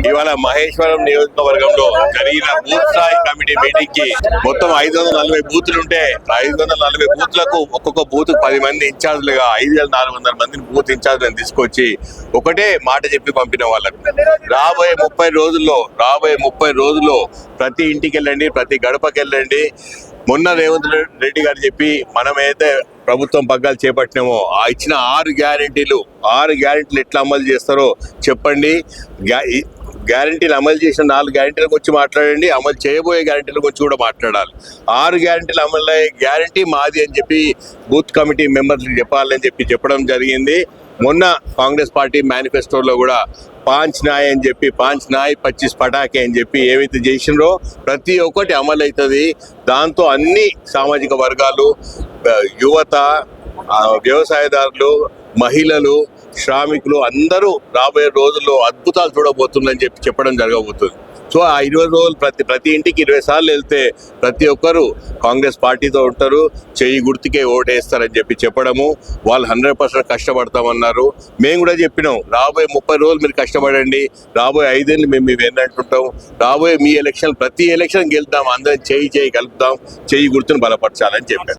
ఇవాళ మహేశ్వరం నియోజకవర్గంలో జరిగిన బూత్ స్థాయి కమిటీ మీటింగ్కి మొత్తం ఐదు వందల నలభై బూతులు ఉంటే ఐదు వందల నలభై బూత్లకు ఒక్కొక్క బూత్ పది మంది ఇన్ఛార్జ్లుగా ఐదు వేల నాలుగు వందల మందిని బూత్ ఇన్ఛార్జ్లను తీసుకొచ్చి ఒకటే మాట చెప్పి పంపిన వాళ్ళకు. రాబోయే ముప్పై రోజుల్లో రాబోయే ముప్పై రోజుల్లో ప్రతి ఇంటికి వెళ్ళండి ప్రతి గడపకి వెళ్ళండి మొన్న రేవంత్ రెడ్డి గారు చెప్పి మనమైతే ప్రభుత్వం పగ్గాలు చేపట్టినామో ఆ ఇచ్చిన ఆరు గ్యారెంటీలు ఆరు గ్యారెంటీలు ఎట్లా అమలు చేస్తారో చెప్పండి. గ్యా- గ్యారెంటీలు అమలు చేసిన నాలుగు గ్యారంటీల గురించి మాట్లాడండి. అమలు చేయబోయే గ్యారంటీల గురించి కూడా మాట్లాడాలి. ఆరు గ్యారెంటీలు అమలు అయ్యే గ్యారెంటీ మాది అని చెప్పి బూత్ కమిటీ మెంబర్స్కి చెప్పాలని చెప్పి చెప్పడం జరిగింది. మొన్న కాంగ్రెస్ పార్టీ మేనిఫెస్టోలో కూడా పాంచ్ నాయ్ అని చెప్పి పాంచ్ నాయ్ పచ్చిస్ పటాకే అని చెప్పి ఏవైతే చేసినో ప్రతి ఒక్కటి అమలు అవుతుంది దాంతో అన్ని సామాజిక వర్గాలు యువత వ్యవసాయదారులు మహిళలు శ్రామికులు అందరూ రాబోయే రోజుల్లో అద్భుతాలు చూడబోతుందని చెప్పి చెప్పడం జరగబోతుంది. సో ఆ ఇరవై రోజులు ప్రతి ప్రతి ఇంటికి ఇరవై సార్లు వెళ్తే ప్రతి ఒక్కరు కాంగ్రెస్ పార్టీతో ఉంటారు చెయ్యి గుర్తుకే ఓటేస్తారని చెప్పి చెప్పడము వాళ్ళు హండ్రెడ్ పర్సెంట్ కష్టపడతామన్నారు. మేము కూడా చెప్పినాం రాబోయే ముప్పై రోజులు మీరు కష్టపడండి రాబోయే ఐదేళ్ళు మేము మేము ఎన్నట్టుంటాం రాబోయే మీ ఎలక్షన్ ప్రతి ఎలక్షన్ గెలుద్దాం అందరం చేయి చేయి కలుపుదాం చెయ్యి గుర్తును బలపరచాలని చెప్పారు.